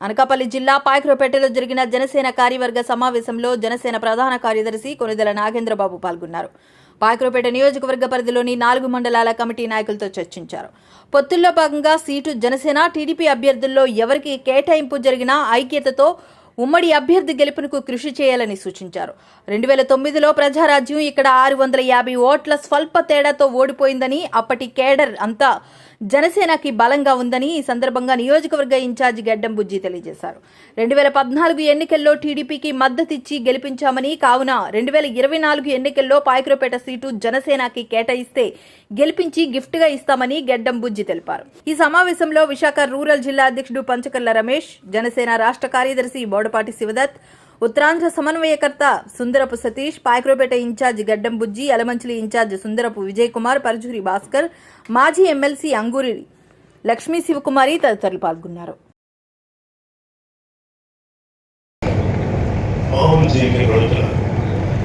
అనకాపల్లి జిల్లా పాయకురపేటలో జరిగిన జనసేన కార్యవర్గ సమావేశంలో జనసేన ప్రధాన కార్యదర్శి కొనిదెల నాగేంద్రబాబు పాల్గొన్నారు. పాయకురపేట నియోజకవర్గ పరిధిలోని నాలుగు మండలాల కమిటీ నాయకులతో చర్చించారు. పొత్తుల్లో భాగంగా సీటు జనసేన టీడీపీ అభ్యర్థుల్లో ఎవరికి కేటాయింపు జరిగినా ఐక్యతతో ఉమ్మడి అభ్యర్థి గెలుపునకు కృషి చేయాలని సూచించారు. రెండు వేల తొమ్మిదిలో ప్రజారాజ్యం ఇక్కడ ఆరు వందల యాభై ఓట్ల స్వల్ప తేడాతో ఓడిపోయిందని అప్పటి కేడర్ అంతా జనసేనకి బలంగా ఉందని ఈ సందర్భంగా నియోజకవర్గ ఇన్ఛార్జి గడ్డం బుజ్జి తెలియజేశారు. రెండు వేల పద్నాలుగు ఎన్నికల్లో టీడీపీకి మద్దతిచ్చి గెలిపించామని కావున రెండు వేల ఇరవై నాలుగు ఎన్నికల్లో పాయకురపేట సీటు జనసేనకి కేటాయిస్తే గెలిపించి గిఫ్ట్గా ఇస్తామని గెడ్డం బుజ్జి తెలిపారు. ఈ సమావేశంలో విశాఖ రూరల్ జిల్లా అధ్యక్షుడు పంచకల్ల రమేష్ జనసేన రాష్ట్ర కార్యదర్శి బోడపాటి శివదత్ ఉత్తరాంధ్ర సమన్వయకర్త సుందరపు సతీష్ పాయక్రోపేట ఇన్ఛార్జ్ గడ్డం బుజ్జి యలమంచిలి ఇన్ఛార్జ్ సుందరపు విజయ్ కుమార్ పరచూరి భాస్కర్ మాజీ ఎమ్మెల్సీ అంగూరి లక్ష్మీ శివకుమారి తదితరులు పాల్గొన్నారు.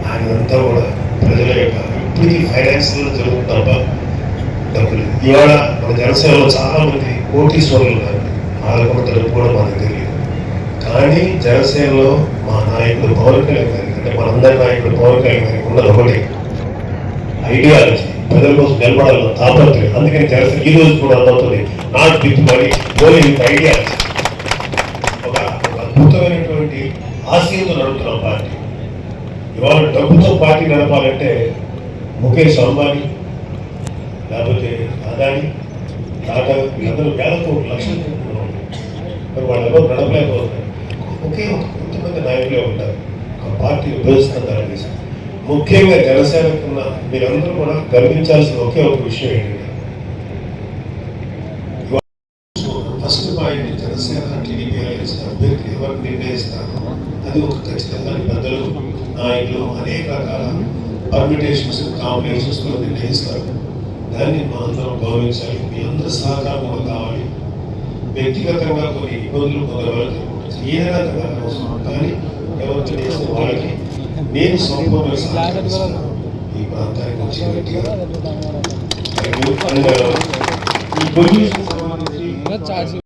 ఆయనంతా కూడా ప్రజల యొక్క ఇప్పటికీ ఫైనాన్స్ జరుగుతుంది తప్ప డబ్బులు. ఇవాళ మన జనసేనలో చాలా మంది కోటీశ్వరులు ఉన్నారు. వాళ్ళకు తెలుపు కూడా మనకు తెలియదు కానీ జనసేనలో మా నాయకుడు పవన్ కళ్యాణ్ గారికి అంటే మనందరి నాయకుడు పవన్ కళ్యాణ్ గారికి ఉన్నది ఒకటి. ఐడియాలజీ. ప్రజల కోసం నిలబడాలన్న తాపత్రయం. అందుకని జనసేన ఈ రోజు కూడా అర్థమవుతుంది not with money only with ideology. ఒక అద్భుతమైనటువంటి ఆశయంతో నడుపుతున్న పార్టీ. ఇవాళ డబ్బుతో పార్టీ నడపాలంటే ముఖేష్ అంబానీ లేకపోతే అదాని టాటా వీళ్ళందరూ వేల కోట్లు లక్షల కోట్లు మరి వాళ్ళు ఎవరు నడపలేకపోతున్నారు? ఒకే ఒక కొంతమంది నాయకులే ఉంటారు. ఒక పార్టీ విభజిస్తున్నారు ముఖ్యంగా జనసేనకున్న మీరందరూ కూడా గర్వించాల్సిన ఒకే ఒక విషయం ఏంటంటే first point Janasena TDP alliance అభ్యర్థి ఎవరు నిర్ణయిస్తారు అది ఒక ఖచ్చితంగా పెద్దలు నాయకులు అనేక రకాల పర్మిటేషన్స్ కాంబినేషన్స్లో నిర్ణయిస్తారు. దాన్ని మా అందరం గౌరవించాలి. మీ అందరి సహకారం కూడా కావాలి. వ్యక్తిగతంగా కొన్ని ఇబ్బందులు కొంతవరకు ఏదైనా కదా అవసరం కానీ ఎవరు చేసిన వాళ్ళకి నేను సంపూర్ణ సహకరిస్తాను ఈ ప్రాంతానికి ఈ పొల్యూషన్ సంబంధించి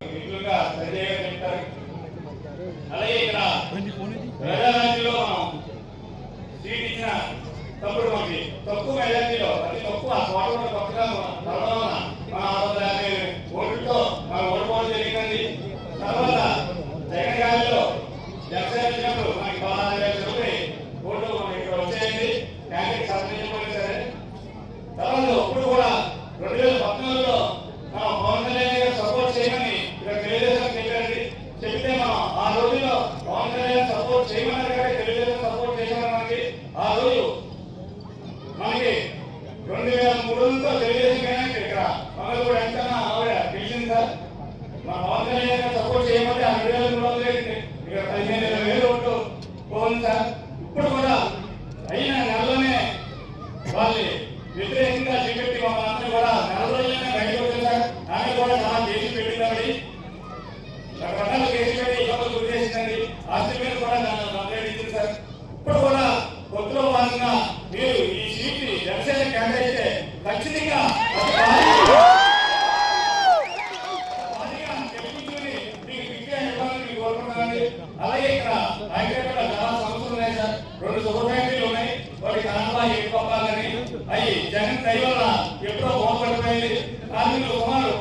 మిత్రులుగా సంజయ్ గారు చెప్తారు. అలాగే ఇక్కడ ప్రజారాజ్యంలో మనం సీట్ ఇచ్చిన తప్పుడు మనకి తక్కువ మెజార్టీలో అతి తక్కువ ఓటర్లు తక్కువగా తర్వాత మన ఆరు వందల యాభై ఓట్లతో మనం ఓడిపోవడం జరిగింది తర్వాత జగన్ గారిలో జనసేన వచ్చినప్పుడు మనకి పదహారు వేల రూపాయలు ఓట్లు మనకి ఇక్కడ వచ్చాయండి క్యాండిడేట్ సబ్మిషన్ సరే తర్వాత ఇప్పుడు కూడా రెండు వేల పద్నాలుగులో మనం పవన్ కళ్యాణ్ గారు సపోర్ట్ చేయమని ఇక్కడ తెలుగుదేశం చెప్పారండి చెప్తే మనం ఆ రోజుల్లో పవన్ కళ్యాణ్ సపోర్ట్ చేయమన్నారు కాబట్టి తెలుగుదేశం సపోర్ట్ చేశామని మనకి ఆ రోజు మనకి రెండు వేల మూడు వందలతో తెలుగుదేశం కానీ ఇక్కడ మనకు కూడా ఎంత ఆవిడ పిలిచింది సార్. మన పవన్ కళ్యాణ్ సపోర్ట్ చేయమంటే ఆ రెండు వేల మూడు వందలు ఇక్కడ పదిహేను వేల వేలు ఓట్లు పోతుంది సార్ ఇప్పుడు కూడా అయిన నెలలోనే వాళ్ళు వ్యతిరేకంగా చేపెట్టి మమ్మల్ని అందరూ కూడా నెల రోజులనే బయటకు వచ్చేసారు ఆమె కూడా చాలా కేసు పెట్టిందండి రకరకాల కేసు పెట్టి ఇబ్బందులు గురి చేసిందండి ఆస్తి మీద కూడా నన్ను కంప్లైంట్ ఇచ్చింది సార్ ఇప్పుడు కూడా కొత్తలో భాగంగా మీరు ఈ సీట్ని జనసేన కేటాయిస్తే ఖచ్చితంగా అతి భారీగా- భారీగా గెలిపించుకుని మీకు విజయం ఇవ్వాలని మీకు కోరుకుంటున్నానండి. అలాగే ఇక్కడ హైదరాబాద్ చాలా సంస్థలు ఉన్నాయి సార్ రెండు సూపర్ ఫ్యాక్టరీలు ఉన్నాయి వాటి కారణంగా ఎక్కువని అవి జగన్ దయ వల్ల ఎప్పుడో కోపడిపోయింది కార్మికులు సుమారు